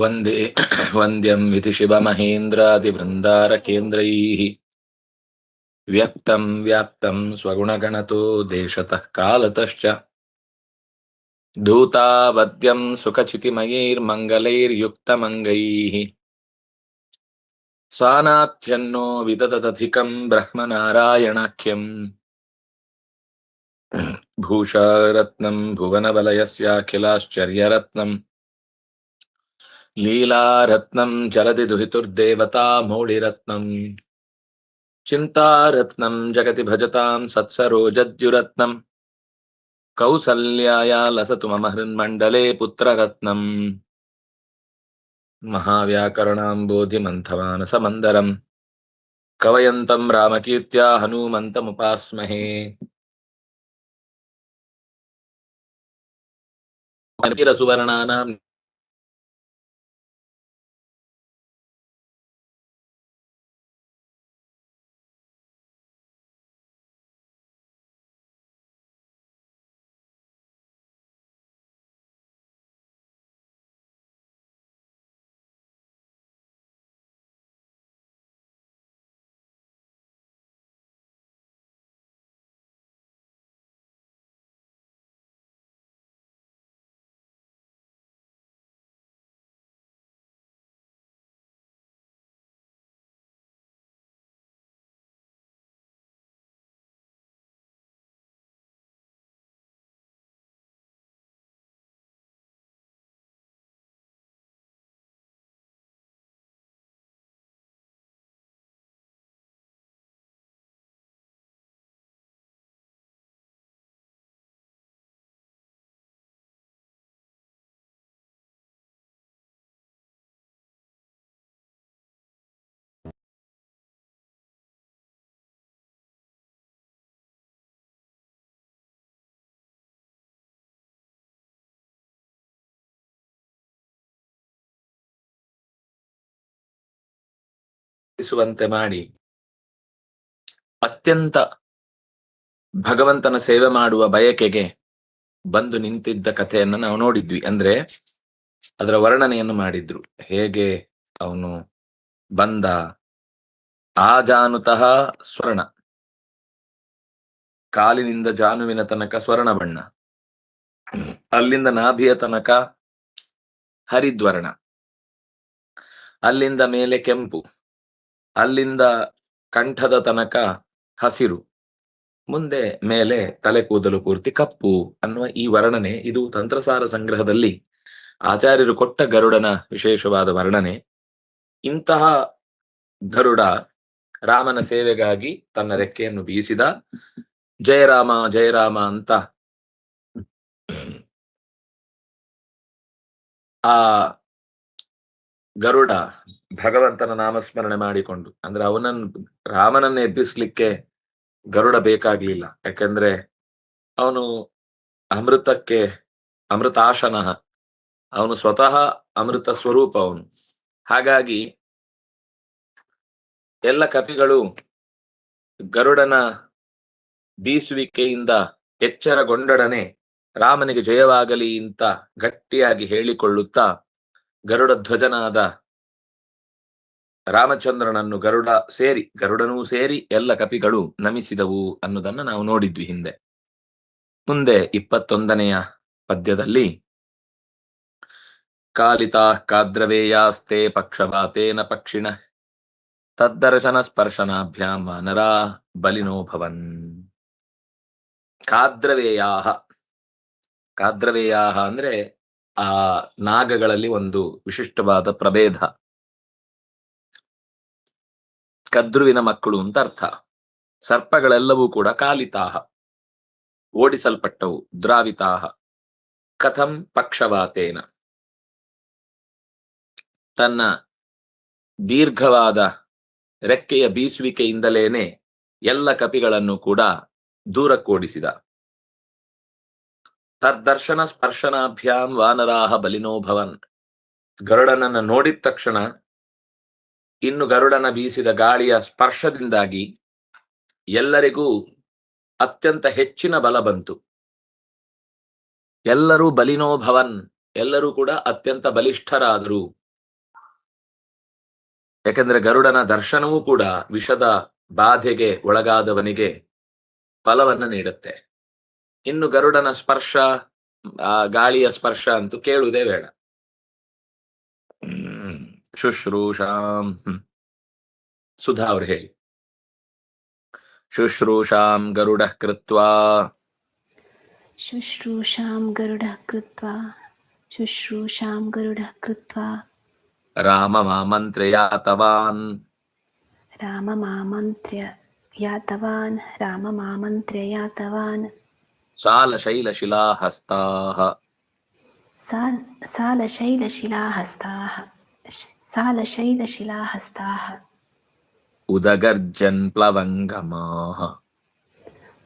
वन्दे वन्द्यम् इति शिवमहेन्द्रादिवृन्दारकेन्द्रैः व्यक्तं व्याप्तं स्वगुणगणतो देशतः कालतश्च धूतावद्यं सुखचितिमयैर्मङ्गलैर्युक्तमङ्गैः स्वानाथ्यन्नो विदतदधिकं ब्रह्मनारायणाख्यम् भूषारत्नं भुवनवलयस्याखिलाश्चर्यरत्नम् लीलारत्नं जलति दुहितुर्देवता मौळिरत्नम् चिन्तारत्नं जगति भजतां सत्सरोजद्युरत्नम् कौसल्याया लसतु मम हृन्मण्डले पुत्ररत्नम् महाव्याकरणाम्बोधिमन्थमानसमन्दरम्। कवयन्तं रामकीर्त्या हनूमन्तमुपास्महे। सुवर्णानां ಿಸುವಂತೆ ಮಾಡಿ ಅತ್ಯಂತ ಭಗವಂತನ ಸೇವೆ ಮಾಡುವ ಬಯಕೆಗೆ ಬಂದು ನಿಂತಿದ್ದ ಕಥೆಯನ್ನ ನಾವು ನೋಡಿದ್ವಿ. ಅಂದ್ರೆ ಅದರ ವರ್ಣನೆಯನ್ನು ಮಾಡಿದ್ರು. ಹೇಗೆ ಅವನು ಬಂದ? ಆಜಾನುತಃ ಸ್ವರ್ಣ. ಕಾಲಿನಿಂದ ಜಾನುವಿನ ತನಕ ಸ್ವರ್ಣ ಬಣ್ಣ. ಅಲ್ಲಿಂದ ನಾಭಿಯ ತನಕ ಹರಿದ್ವರ್ಣ. ಅಲ್ಲಿಂದ ಮೇಲೆ ಕೆಂಪು. ಅಲ್ಲಿಂದ ಕಂಠದ ತನಕ ಹಸಿರು, ಮುಂದೆ ಮೇಲೆ ತಲೆ ಕೂದಲು ಪೂರ್ತಿ ಕಪ್ಪು ಅನ್ನುವ ಈ ವರ್ಣನೆ, ಇದು ತಂತ್ರಸಾರ ಸಂಗ್ರಹದಲ್ಲಿ ಆಚಾರ್ಯರು ಕೊಟ್ಟ ಗರುಡನ ವಿಶೇಷವಾದ ವರ್ಣನೆ. ಇಂತಹ ಗರುಡ ರಾಮನ ಸೇವೆಗಾಗಿ ತನ್ನ ರೆಕ್ಕೆಯನ್ನು ಬೀಸಿದ ಜಯರಾಮ ಜಯರಾಮ ಅಂತ ಆ ಗರುಡ ಭಗವಂತನ ನಾಮಸ್ಮರಣೆ ಮಾಡಿಕೊಂಡು, ಅಂದ್ರೆ ಅವನನ್ ರಾಮನನ್ನ ಎಬ್ಬಿಸ್ಲಿಕ್ಕೆ ಗರುಡ ಬೇಕಾಗ್ಲಿಲ್ಲ. ಯಾಕಂದ್ರೆ ಅವನು ಅಮೃತಕ್ಕೆ ಅಮೃತಾಶನ, ಅವನು ಸ್ವತಃ ಅಮೃತ ಸ್ವರೂಪ ಅವನು. ಹಾಗಾಗಿ ಎಲ್ಲ ಕಪಿಗಳು ಗರುಡನ ಬೀಸುವಿಕೆಯಿಂದ ಎಚ್ಚರಗೊಂಡೊಡನೆ ರಾಮನಿಗೆ ಜಯವಾಗಲಿ ಅಂತ ಗಟ್ಟಿಯಾಗಿ ಹೇಳಿಕೊಳ್ಳುತ್ತಾ ಗರುಡ ಧ್ವಜನಾದ ರಾಮಚಂದ್ರನನ್ನು ಗರುಡ ಸೇರಿ, ಗರುಡನೂ ಸೇರಿ ಎಲ್ಲ ಕಪಿಗಳು ನಮಿಸಿದವು ಅನ್ನೋದನ್ನ ನಾವು ನೋಡಿದ್ವಿ ಹಿಂದೆ. ಮುಂದೆ ಇಪ್ಪತ್ತೊಂದನೆಯ ಪದ್ಯದಲ್ಲಿ, ಕಾಲಿತಾ ಕಾದ್ರವೇಯಾಸ್ತೆ ಪಕ್ಷವಾತೇನ ಪಕ್ಷಿಣ, ತದ್ದರ್ಶನ ಸ್ಪರ್ಶನಾಭ್ಯಾಂ ವಾನರಾ ಬಲಿನೋಭವನ್ ಕಾದ್ರವೇಯಾಹ ಕಾದ್ರವೇಯಾಹ ಅಂದ್ರೆ ಆ ನಾಗಗಳಲ್ಲಿ ಒಂದು ವಿಶಿಷ್ಟವಾದ ಪ್ರಭೇದ. ಕದ್ರುವಿನ ಮಕ್ಕಳು ಅಂತ ಅರ್ಥ. ಸರ್ಪಗಳೆಲ್ಲವೂ ಕೂಡ ಕಾಲಿತಾಹ. ಓಡಿಸಲ್ಪಟ್ಟವು, ದ್ರಾವಿತಾಹ. ಕಥಂ ಪಕ್ಷವಾತೇನ. ತನ್ನ ದೀರ್ಘವಾದ ರೆಕ್ಕೆಯ ಬೀಸುವಿಕೆಯಿಂದಲೇನೆ ಎಲ್ಲ ಕಪಿಗಳನ್ನು ಕೂಡ ದೂರಕ್ಕೋಡಿಸಿದ. ತರ್ದರ್ಶನ ಸ್ಪರ್ಶನಾಭ್ಯಾಂ ವಾನರಾಹ ಬಲಿನೋ ಭವನ್. ಗರುಡನನ್ನು ನೋಡಿದ ತಕ್ಷಣ ಇನ್ನು ಗರುಡನ ಬೀಸಿದ ಗಾಳಿಯ ಸ್ಪರ್ಶದಿಂದಾಗಿ ಎಲ್ಲರಿಗೂ ಅತ್ಯಂತ ಹೆಚ್ಚಿನ ಬಲ ಬಂತು. ಎಲ್ಲರೂ ಬಲಿನೋ ಭವನ್ ಎಲ್ಲರೂ ಕೂಡ ಅತ್ಯಂತ ಬಲಿಷ್ಠರಾದರು. ಯಾಕೆಂದ್ರೆ ಗರುಡನ ದರ್ಶನವೂ ಕೂಡ ವಿಷದ ಬಾಧೆಗೆ ಒಳಗಾದವನಿಗೆ ಫಲವನ್ನು ನೀಡುತ್ತೆ. ಇನ್ನು ಗರುಡನ ಸ್ಪರ್ಶ, ಆ ಗಾಳಿಯ ಸ್ಪರ್ಶ ಅಂತೂ ಕೇಳುವುದೇ ಬೇಡ. शुश्रूषाम् हम्म। सुधा और हेली शुश्रूषां गरुड कृत्वा। शुश्रूषां गरुडः कृत्वा। शुश्रूषां गरुडः कृत्वा। राममामन्त्र्य यातवान्। राममामन्त्र्य यातवान्। राममामन्त्र्य यातवान्। सालशैलशिलाहस्ताः। सालशैलशिलाहस्ताः। सालशैलशिलाहस्ताः उदगर्जन् प्लवङ्गमाः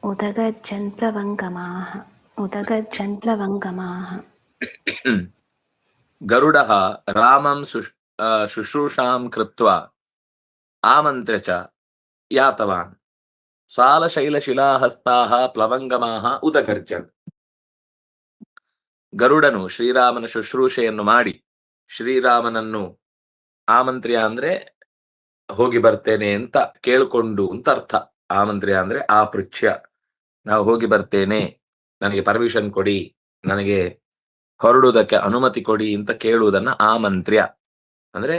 उदगर्जन् प्लवङ्गमाः उदगर्जन् प्लवङ्गमाः गरुडः रामं शुश् अ, शुश्रूषां कृत्वा आमन्त्र्य च यातवान् ಸಾಲಶೈಲಶಿಲಾಹಸ್ತಾಹ ಪ್ಲವಂಗಮಾಹ ಉದಗರ್ಜನ್ ಗರುಡನು ಶ್ರೀರಾಮನ ಶುಶ್ರೂಷೆಯನ್ನು ಮಾಡಿ ಶ್ರೀರಾಮನನ್ನು ಆಮಂತ್ರ್ಯ ಅಂದ್ರೆ ಹೋಗಿ ಬರ್ತೇನೆ ಅಂತ ಕೇಳ್ಕೊಂಡು ಅಂತ ಅರ್ಥ ಆಮಂತ್ರ್ಯ ಅಂದ್ರೆ ಆ ಪೃಚ್ಛ್ಯ. ನಾವು ಹೋಗಿ ಬರ್ತೇನೆ, ನನಗೆ ಪರ್ಮಿಷನ್ ಕೊಡಿ, ನನಗೆ ಹೊರಡುವುದಕ್ಕೆ ಅನುಮತಿ ಕೊಡಿ ಅಂತ ಕೇಳುವುದನ್ನ ಆಮಂತ್ರ್ಯ ಅಂದ್ರೆ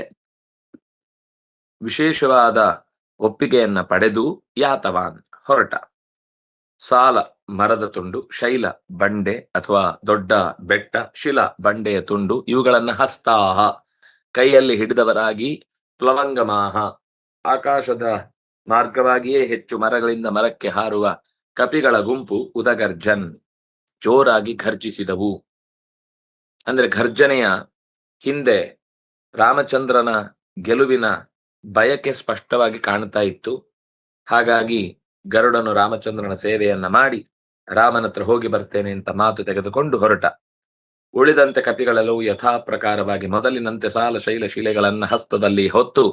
ವಿಶೇಷವಾದ ಒಪ್ಪಿಗೆಯನ್ನ ಪಡೆದು ಯಾತವಾನ್ ಹೊರಟ. ಸಾಲ ಮರದ ತುಂಡು, ಶೈಲ ಬಂಡೆ ಅಥವಾ ದೊಡ್ಡ ಬೆಟ್ಟ, ಶಿಲ ಬಂಡೆಯ ತುಂಡು, ಇವುಗಳನ್ನ ಹಸ್ತಾಹ. ಕೈಯಲ್ಲಿ ಹಿಡಿದವರಾಗಿ ಪ್ಲವಂಗಮಾಹ. ಆಕಾಶದ ಮಾರ್ಗವಾಗಿಯೇ ಹೆಚ್ಚು ಮರಗಳಿಂದ ಮರಕ್ಕೆ ಹಾರುವ ಕಪಿಗಳ ಗುಂಪು ಉದಗರ್ಜನ್. ಜೋರಾಗಿ ಘರ್ಜಿಸಿದವು. ಅಂದ್ರೆ ಘರ್ಜನೆಯ ಹಿಂದೆ ರಾಮಚಂದ್ರನ ಗೆಲುವಿನ ಬಯಕೆ ಸ್ಪಷ್ಟವಾಗಿ ಕಾಣ್ತಾ ಇತ್ತು. ಹಾಗಾಗಿ ಗರುಡನು ರಾಮಚಂದ್ರನ ಸೇವೆಯನ್ನ ಮಾಡಿ ರಾಮನ ಹತ್ರ ಹೋಗಿ ಬರ್ತೇನೆ ಅಂತ ಮಾತು ತೆಗೆದುಕೊಂಡು ಹೊರಟ. ಉಳಿದಂತೆ ಕಪಿಗಳೆಲ್ಲವೂ ಯಥಾ ಪ್ರಕಾರವಾಗಿ ಮೊದಲಿನಂತೆ ಸಾಲ ಶೈಲ ಶಿಲೆಗಳನ್ನ ಹಸ್ತದಲ್ಲಿ ಹೊತ್ತು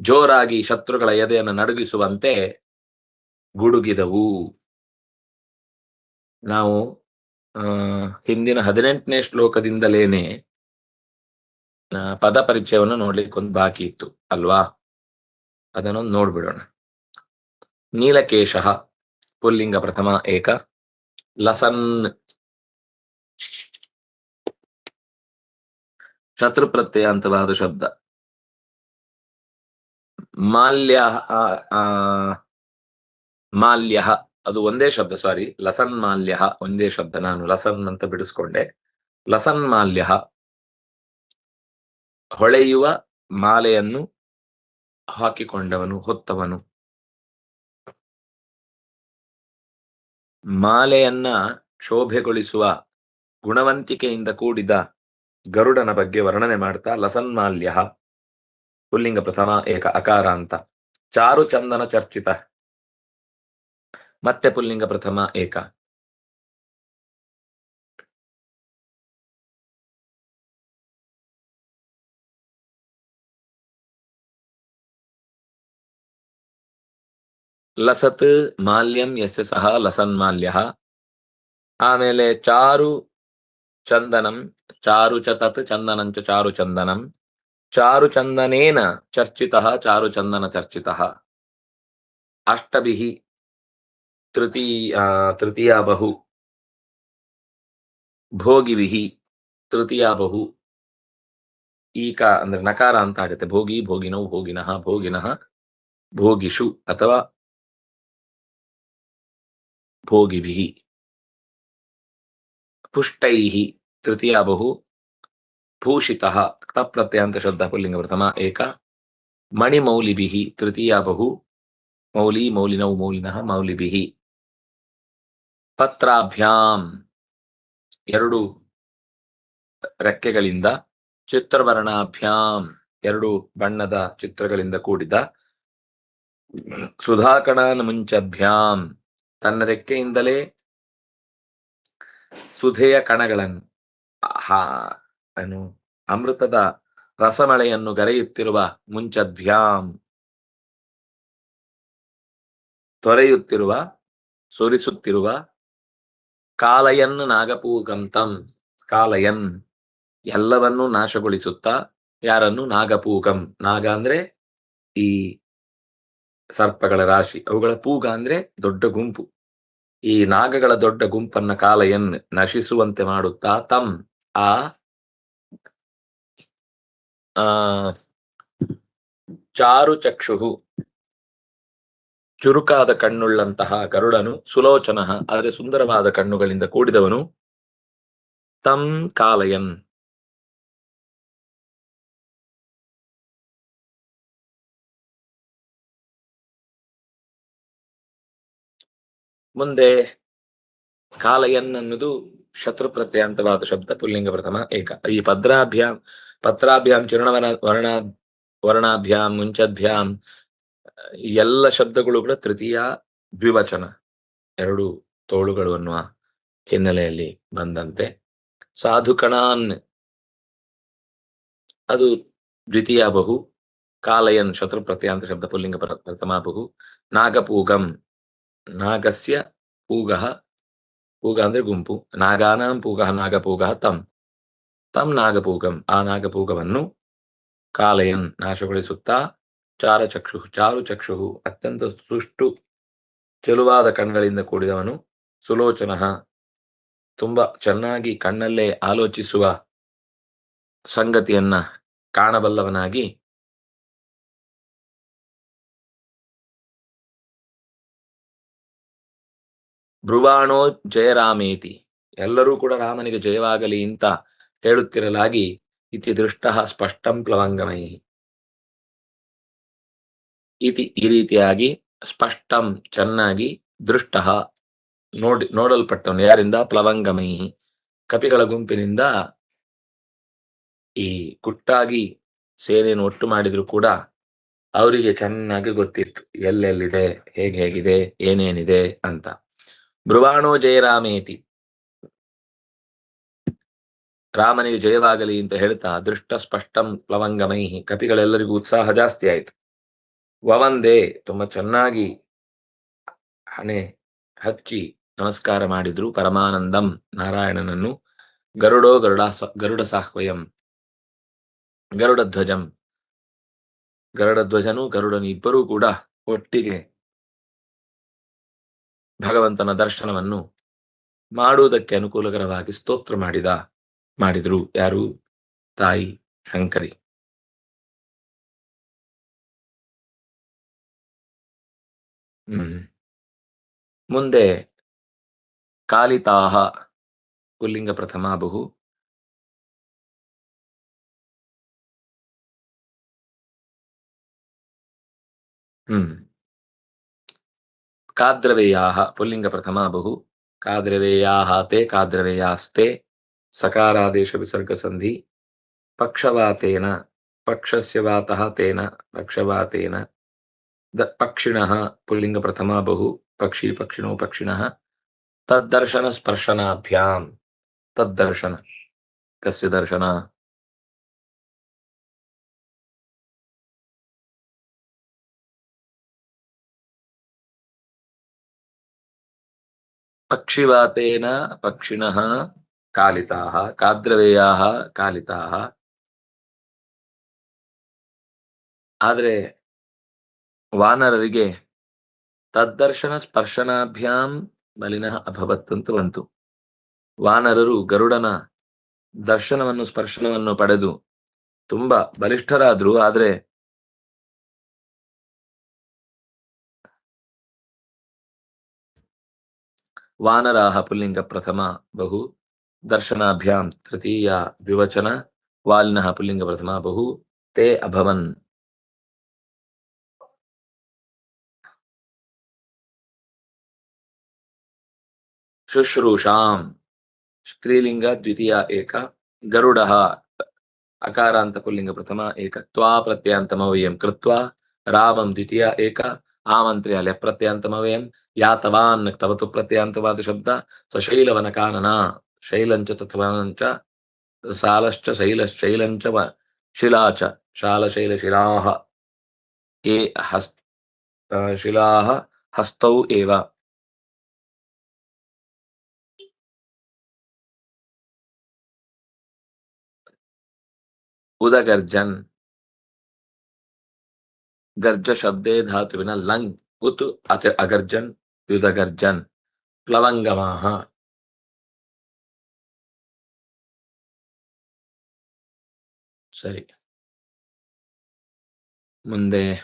ಜೋರಾಗಿ ಶತ್ರುಗಳ ಎದೆಯನ್ನು ನಡುಗಿಸುವಂತೆ ಗುಡುಗಿದವು. ನಾವು ಹಿಂದಿನ ಹದಿನೆಂಟನೇ ಶ್ಲೋಕದಿಂದಲೇನೆ ಪದ ಪರಿಚಯವನ್ನು ನೋಡ್ಲಿಕ್ಕೆ ಒಂದು ಬಾಕಿ ಇತ್ತು, ಅಲ್ವಾ? ಅದನ್ನೊಂದು ನೋಡ್ಬಿಡೋಣ. ನೀಲಕೇಶ, ಪುಲ್ಲಿಂಗ ಪ್ರಥಮ ಏಕ, ಲಸನ್ ಶತ್ರು ಪ್ರತ್ಯಯಾಂತವಾದ ಶಬ್ದ. ಮಾಲ್ಯ ಮಾಲ್ಯ, ಅದು ಒಂದೇ ಶಬ್ದ ಸಾರಿ ಲಸನ್ ಮಾಲ್ಯ, ಒಂದೇ ಶಬ್ದ, ನಾನು ಲಸನ್ ಅಂತ ಬಿಡಿಸ್ಕೊಂಡೆ. ಲಸನ್ ಮಾಲ್ಯ, ಹೊಳೆಯುವ ಮಾಲೆಯನ್ನು ಹಾಕಿಕೊಂಡವನು, ಹೊತ್ತವನು. ಮಾಲೆಯನ್ನ ಶೋಭೆಗೊಳಿಸುವ ಗುಣವಂತಿಕೆಯಿಂದ ಕೂಡಿದ ಗರುಡನ ಬಗ್ಗೆ ವರ್ಣನೆ ಮಾಡ್ತಾ, ಲಸನ್ಮಾಲ್ಯ, ಪುಲ್ಲಿಂಗ ಪ್ರಥಮ, ಏಕ ಅಕಾರ ಅಂತ. ಚಾರು ಚಂದನ ಚರ್ಚಿತ. ಮತ್ತೆ ಪುಲ್ಲಿಂಗ ಪ್ರಥಮ, ಏಕ. ಲಸತ್ ಮಾಲ್ಯಂ ಯಸ್ಯ ಸಹ ಲಸನ್ಮಾಲ್ಯ ಆಮೇಲೆ ಚಾರು ಚಂದನಂ, ಚಾರು ಚ ತತ್ ಚಂದನಂಚ ಚಾರು ಚಂದನಂ. ಚಾರು ಚಂದನೇನ ಚರ್ಚಿತ, ಚಾರು ಚಂದನ ಚರ್ಚಿತ. ಅಷ್ಟಭಿ ತೃತೀಯ ತೃತೀಯ ಬಹು ಭೋಗಿವಿಃ ತೃತೀಯ ಬಹು ಈಕ ಅಂದ್ರೆ ನಕಾರ ಅಂತ ಆಗುತ್ತೆ. ಭೋಗಿ, ಭೋಗಿನೌ, ಭೋಗಿನಃ ಭೋಗಿನಃ, ಭೋಗಿಷು ಅಥವಾ ಭೋಗಿಭಿಃ ಪುಷ್ಟೈಃ ತೃತೀಯ ಬಹು ಭೂಷಿತಃ ಕ್ತಪ್ರತ್ಯಂತ ಶಬ್ದ ಪುಲ್ಲಿಂಗ ಪ್ರಥಮ ಏಕ ಮಣಿಮೌಲಿಭಿಃ ತೃತೀಯ ಬಹು ಮೌಲಿ ಮೌಲಿನೌ ಮೌಲಿನಃ ಮೌಲಿಭಿಃ ಪತ್ರಾಭ್ಯಾಂ ಎರಡು ರೆಕ್ಕೆಗಳಿಂದ ಚಿತ್ರವರ್ಣಾಭ್ಯಾಂ ಎರಡು ಬಣ್ಣದ ಚಿತ್ರಗಳಿಂದ ಕೂಡಿದ, ಸುಧಾಕಣಾನ ಮುಂಚಭ್ಯಾಂ ತನ್ನ ರೆಕ್ಕೆಯಿಂದಲೇ ಸುಧೆಯ ಕಣಗಳನ್ನು ಹಾ, ಏನು, ಅಮೃತದ ರಸಮಳೆಯನ್ನು ಗರೆಯುತ್ತಿರುವ ಮುಂಚದ್ಭ್ಯಾಂ, ತೊರೆಯುತ್ತಿರುವ, ಸುರಿಸುತ್ತಿರುವ ಕಾಲಯನ್ ನಾಗಪೂಗಂತಂ, ಕಾಲಯನ್, ಎಲ್ಲವನ್ನೂ ನಾಶಗೊಳಿಸುತ್ತಾ, ಯಾರನ್ನು ನಾಗಪೂಗಂ, ನಾಗ ಅಂದ್ರೆ ಈ ಸರ್ಪಗಳ ರಾಶಿ. ಅವುಗಳ ಪೂಗ ಅಂದ್ರೆ ದೊಡ್ಡ ಗುಂಪು. ಈ ನಾಗಗಳ ದೊಡ್ಡ ಗುಂಪನ್ನ ಕಾಲಯನ್ ನಶಿಸುವಂತೆ ಮಾಡುತ್ತಾ ಆ ಆ ಚಾರು ಚಕ್ಷುಹು. ಚುರುಕಾದ ಕಣ್ಣುಳ್ಳಂತಹ ಗರುಡನು ಸುಲೋಚನ, ಆದರೆ ಸುಂದರವಾದ ಕಣ್ಣುಗಳಿಂದ ಕೂಡಿದವನು ತಂ ಕಾಲಯನ್ ಮುಂದೆ ಕಾಲಯನ್ ಅನ್ನೋದು ಶತ್ರು ಪ್ರತ್ಯಂತವಾದ ಶಬ್ದ ಪುಲ್ಲಿಂಗ ಪ್ರಥಮ ಏಕ. ಈ ಪದ್ರಾಭ್ಯಾಂ, ಪತ್ರಾಭ್ಯಾಂ ಚಿರಣ ವರ್ಣ, ವರ್ಣಾಭ್ಯಾಂ, ಮುಂಚದ್ಭ್ಯಾಂ ಎಲ್ಲ ಶಬ್ದಗಳು ಕೂಡ ತೃತೀಯ ದ್ವಿವಚನ. ಎರಡು ತೋಳುಗಳು ಅನ್ನುವ ಹಿನ್ನೆಲೆಯಲ್ಲಿ ಬಂದಂತೆ. ಸಾಧುಕಣಾನ್, ಅದು ದ್ವಿತೀಯ ಬಹು. ಕಾಲಯನ್ ಶತ್ರು ಪ್ರತ್ಯಾಂತ ಶಬ್ದ ಪುಲ್ಲಿಂಗ ಪ್ರ- ಪ್ರಥಮ ಬಹು. ನಾಗಪೂಗಂ ನಾಗಸ್ಯ ಪೂಗಃ ಪೂಗ ಅಂದ್ರೆ ಗುಂಪು, ನಾಗಾನಾಂ ಪೂಗಃ, ನಾಗಪೂಗಃ, ತಂ. ತಂ ನಾಗಪೂಗಂ, ಆ ನಾಗಪೂಗವನ್ನು ಕಾಲಯನ್ ನಾಶಗೊಳಿಸುತ್ತಾ, ಚಾರಚಕ್ಷು ಚಾರು ಚಕ್ಷು ಅತ್ಯಂತ ಸುಷ್ಟು ಚೆಲುವಾದ ಕಣ್ಗಳಿಂದ ಕೂಡಿದವನು ಸುಲೋಚನ, ತುಂಬಾ ಚೆನ್ನಾಗಿ ಕಣ್ಣಲ್ಲೇ ಆಲೋಚಿಸುವ ಸಂಗತಿಯನ್ನ ಕಾಣಬಲ್ಲವನಾಗಿ ಬ್ರುವಾಣೋ ಜಯರಾಮೇತಿ ಎಲ್ಲರೂ ಕೂಡ ರಾಮನಿಗೆ ಜಯವಾಗಲಿ ಅಂತ ಹೇಳುತ್ತಿರಲಾಗಿ ಇತಿ ದೃಷ್ಟ ಸ್ಪಷ್ಟಂ ಪ್ಲವಂಗಮಯಿ ಇತಿ ಈ ರೀತಿಯಾಗಿ ಸ್ಪಷ್ಟಂ ಚೆನ್ನಾಗಿ ದೃಷ್ಟ ನೋಡಿ ನೋಡಲ್ಪಟ್ಟವನು ಯಾರಿಂದ? ಪ್ಲವಂಗಮಯಿ ಕಪಿಗಳ ಗುಂಪಿನಿಂದ ಈ ಗುಟ್ಟಾಗಿ ಸೇನೆಯನ್ನು ಒಟ್ಟು ಮಾಡಿದ್ರು ಕೂಡ ಅವರಿಗೆ ಚೆನ್ನಾಗಿ ಗೊತ್ತಿತ್ತು. ಎಲ್ಲೆಲ್ಲಿದೆ? ಹೇಗೆ ಹೇಗಿದೆ? ಏನೇನಿದೆ? ಅಂತ. ಬ್ರುವಾಣೋ ಜಯರಾಮೇತಿ ರಾಮನಿಗೆ ಜಯವಾಗಲಿ ಅಂತ ಹೇಳ್ತಾ ದೃಷ್ಟ ಸ್ಪಷ್ಟಂ ಪ್ಲವಂಗಮೈ ಕಪಿಗಳೆಲ್ಲರಿಗೂ ಉತ್ಸಾಹ ಜಾಸ್ತಿ ಆಯಿತು. ವವಂದೇ ತುಂಬಾ ಚೆನ್ನಾಗಿ ಹಣೆ ಹಚ್ಚಿ ನಮಸ್ಕಾರ ಮಾಡಿದ್ರು ಪರಮಾನಂದಂ ನಾರಾಯಣನನ್ನು. ಗರುಡೋ ಗರುಡ ಗರುಡ ಸಾಹ್ವಯಂ. ಗರುಡ ಧ್ವಜಂ. ಗರುಡ ಧ್ವಜನು ಗರುಡನು ಇಬ್ಬರೂ ಕೂಡ ಒಟ್ಟಿಗೆ ಭಗವಂತನ ದರ್ಶನವನ್ನು ಮಾಡುವುದಕ್ಕೆ ಅನುಕೂಲಕರವಾಗಿ ಸ್ತೋತ್ರ ಮಾಡಿದ, ಮಾಡಿದ್ರು ಯಾರು? ತಾಯಿ ಶಂಕರಿ. ಹ್ಮ್. ಮುಂದೆ ಕಾಲಿತಾಹ ಪುಲ್ಲಿಂಗ ಪ್ರಥಮ ಬಹು. ಹ್ಮ್. ಕಾದ್ರವೇಯಾಹ ಪುಲ್ಲಿಂಗ ಪ್ರಥಮ ಬಹು ಕಾದ್ರವೇಯಾಹ ತೇ ಕಾದ್ರವೇಯಾಸ್ತೆ ಸಕಾರಾದೇಶ ವಿಸರ್ಗ ಸಂಧಿ ಪಕ್ಷವಾತೇನ ಪಕ್ಷಸ್ಯ ವಾತಃ ತೇನ ಪಕ್ಷವಾತೇನ ದ ಪಕ್ಷಿಣಃ ಪುಲ್ಲಿಂಗ ಪ್ರಥಮ ಬಹು ಪಕ್ಷಿ ಪಕ್ಷಿಣೋ ಪಕ್ಷಿಣಃ ತದ್ದರ್ಶನ ಸ್ಪರ್ಶನಾಭ್ಯಾಂ ತದ್ದರ್ಶನ ಕಸ್ಯ ದರ್ಶನ ಪಕ್ಷಿವಾತೇನ ಪಕ್ಷಿಣ ಕಾಲಿತಾಹ ಕಾದ್ರವೇಯಾಹ ಕಾಲಿತಾಹ ಆದರೆ ವಾನರರಿಗೆ ತದ್ದರ್ಶನ ಸ್ಪರ್ಶನಾಭ್ಯಾಂ ಮಲಿನ ಅಭವತ್ತಂತೂ ಬಂತು. ವಾನರರು ಗರುಡನ ದರ್ಶನವನ್ನು, ಸ್ಪರ್ಶನವನ್ನು ಪಡೆದು ತುಂಬಾ ಬಲಿಷ್ಠರಾದ್ರು, ಆದ್ರೆ ವಾನರಾಹ ಪುಲ್ಲಿಂಗ ಪ್ರಥಮ ಬಹು ದರ್ಶನಾಭ್ಯಾಂ ತೃತೀಯ ದ್ವಿವಚನ ವಾಲಿನಃ ಪುಲ್ಲಿಂಗ ಪ್ರಥಮ ಬಹು ತೇ ಅಭವನ್ ಶುಶ್ರೂಷಾಂ ಸ್ತ್ರೀಲಿಂಗ ದ್ವಿತೀಯ ಏಕ ಗರುಡ ಅಕಾರಾಂತ ಪುಲ್ಲಿಂಗ ಪ್ರಥಮ ಏಕ ತ್ವಾ ಪ್ರತ್ಯಂತಮವ್ಯಯಂ ಕೃತ್ವಾ ರಾಮಂ ದ್ವಿತೀಯ ಏಕ ಆಮಂತ್ರ್ಯ ಲೆ ಪ್ರತ್ಯಂತಮವ್ಯಯಂ ಯಾತವಾನ್ ತವತು ಪ್ರತ್ಯಂತವಾದ ಶಬ್ದ ಸಶೈಲವನ ಕಾನನ ಶೈಲಂಚ ತತ್ವಾಂಚ ಸಾಲಶ್ಚ ಶೈಲಶ್ಚೈಲಂಚ ವ- ಶಿಲಾಚ ಶಾಲಶೈಲ ಶಿಲಾಹ ಏ ಹಸ್ ಆ, ಶಿಲಾಹ ಹಸ್ತೌ ಏವ ಉದಗರ್ಜನ್ ಗರ್ಜ ಶಬ್ದೇ ಧಾತುವಿನ ಲಂಗ್ ಉತ್ ಅಚ ಅಗರ್ಜನ್ ಯುಧಗರ್ಜನ್ ಪ್ಲವಂಗಮಾಹ ಸರಿ ಮುಂದೆ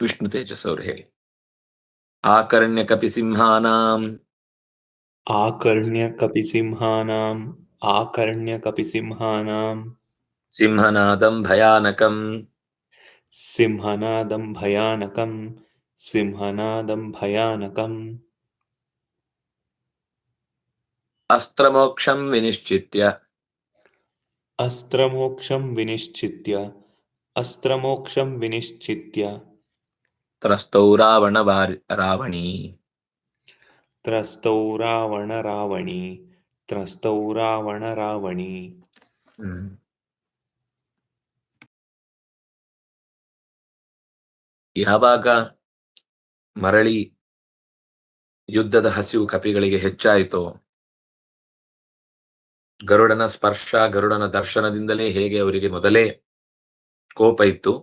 ವಿಷ್ಣು ತೇಜಸ್ ಅವರು ಹೇಳಿ ಆಕರ್ಣ್ಯ ಕಪಿಸಿಂಹಾನಾಂ आकर्ण्यकपिसिंहानाम् आकर्ण्यकपिसिंहानां ಸಿಂಹನಾದಂ ಭಯಾನಕಂ सिंहनादं भयानकं सिंहनादं भयानकम्। अस्त्रमोक्षं विनिश्चित्य। अस्त्रमोक्षं विनिश्चित्य। अस्त्रमोक्षं विनिश्चित्य। त्रस्तौ रावणवार रावणी। त्रस्तौ रावणरावणी त्रस्तौ रावणरावणी mm. हम्म। ಯಾವಾಗ ಮರಳಿ ಯುದ್ಧದ ಹಸಿವು ಕಪಿಗಳಿಗೆ ಹೆಚ್ಚಾಯಿತೋ. ಗರುಡನ ಸ್ಪರ್ಶ ಗರುಡನ ದರ್ಶನದಿಂದಲೇ ಹೇಗೆ ಅವರಿಗೆ ಮೊದಲೇ ಕೋಪ ಇತ್ತು,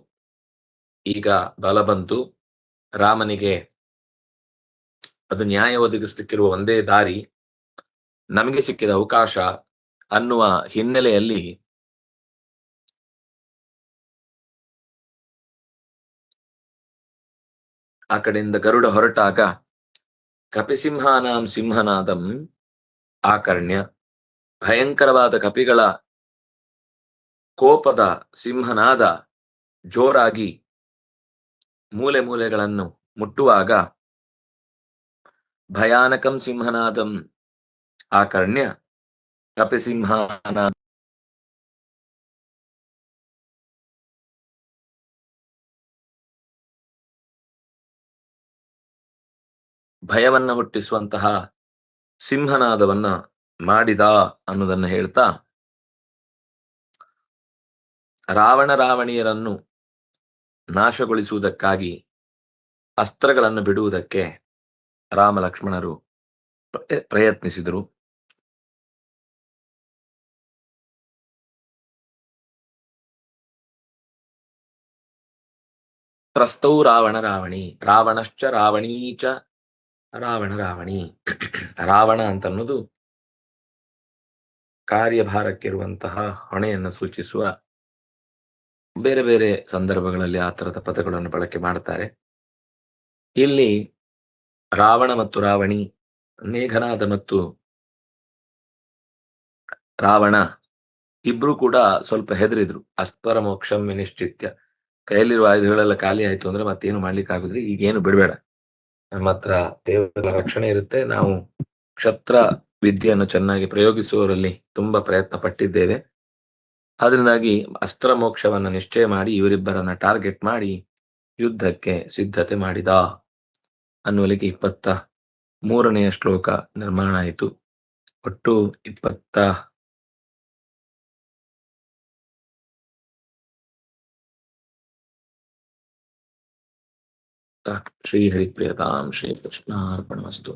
ಈಗ ಬಲ ಬಂತು ರಾಮನಿಗೆ ಅದು ನ್ಯಾಯ ಒದಗಿಸ್ಲಿಕ್ಕಿರುವ ಒಂದೇ ದಾರಿ ನಮಗೆ ಸಿಕ್ಕಿದ ಅವಕಾಶ ಅನ್ನುವ ಹಿನ್ನೆಲೆಯಲ್ಲಿ ಆ ಕಡೆಯಿಂದ ಗರುಡ ಹೊರಟಾಗ, ಕಪಿಸಿಂಹಾನಾಂ ಸಿಂಹನಾದಂ ಆಕರ್ಣ್ಯ. ಭಯಂಕರವಾದ ಕಪಿಗಳ ಕೋಪದ ಸಿಂಹನಾದ ಜೋರಾಗಿ ಮೂಲೆ ಮೂಲೆಗಳನ್ನು ಮುಟ್ಟುವಾಗ, ಭಯಾನಕಂ ಸಿಂಹನಾದಂ ಆಕರ್ಣ್ಯ, ಕಪಿಸಿಂಹಾನ ಭಯವನ್ನ ಹುಟ್ಟಿಸುವಂತಹ ಸಿಂಹನಾದವನ್ನ ಮಾಡಿದ ಅನ್ನೋದನ್ನ ಹೇಳ್ತಾ, ರಾವಣ ರಾವಣಿಯರನ್ನು ನಾಶಗೊಳಿಸುವುದಕ್ಕಾಗಿ ಅಸ್ತ್ರಗಳನ್ನು ಬಿಡುವುದಕ್ಕೆ ರಾಮ ಲಕ್ಷ್ಮಣರು ಪ್ರಯತ್ನಿಸಿದರು. ತ್ರಸ್ತೌ ರಾವಣ ರಾವಣಿ, ರಾವಣಶ್ಚ ರಾವಣೀ ಚ ರಾವಣ, ರಾವಣಿ. ರಾವಣ ಅಂತ ಅನ್ನೋದು ಕಾರ್ಯಭಾರಕ್ಕಿರುವಂತಹ ಹೊಣೆಯನ್ನು ಸೂಚಿಸುವ ಬೇರೆ ಬೇರೆ ಸಂದರ್ಭಗಳಲ್ಲಿ ಆ ತರದ ಪದಗಳನ್ನು ಬಳಕೆ ಮಾಡ್ತಾರೆ. ಇಲ್ಲಿ ರಾವಣ ಮತ್ತು ರಾವಣಿ, ಮೇಘನಾದ ಮತ್ತು ರಾವಣ ಇಬ್ರು ಕೂಡ ಸ್ವಲ್ಪ ಹೆದರಿದ್ರು. ಅಸ್ತರ ಮೋಕ್ಷಂ ವಿನಿಶ್ಚಿತ್ಯ. ಕೈಯಲ್ಲಿರುವ ಆಯುಧಗಳೆಲ್ಲ ಖಾಲಿ ಆಯ್ತು ಅಂದ್ರೆ ಮತ್ತೇನು ಮಾಡ್ಲಿಕ್ಕೆ ಆಗುದ್ರಿ ಈಗೇನು ಬಿಡಬೇಡ. ನಮ್ಮ ಹತ್ರ ದೇವರ ರಕ್ಷಣೆ ಇರುತ್ತೆ. ನಾವು ಕ್ಷತ್ರ ವಿದ್ಯೆಯನ್ನು ಚೆನ್ನಾಗಿ ಪ್ರಯೋಗಿಸುವವರಲ್ಲಿ ತುಂಬಾ ಪ್ರಯತ್ನ ಪಟ್ಟಿದ್ದೇವೆ. ಅದರಿಂದಾಗಿ ಅಸ್ತ್ರ ಮೋಕ್ಷವನ್ನು ನಿಶ್ಚಯ ಮಾಡಿ ಇವರಿಬ್ಬರನ್ನ ಟಾರ್ಗೆಟ್ ಮಾಡಿ ಯುದ್ಧಕ್ಕೆ ಸಿದ್ಧತೆ ಮಾಡಿದ ಅನ್ನುವಲಿಗೆ ಇಪ್ಪತ್ತ ಮೂರನೆಯ ಶ್ಲೋಕ ನಿರ್ಮಾಣ ಆಯಿತು. ಒಟ್ಟು ಇಪ್ಪತ್ತ साक्षी श्री श्रीकृष्णार्पणमस्तु।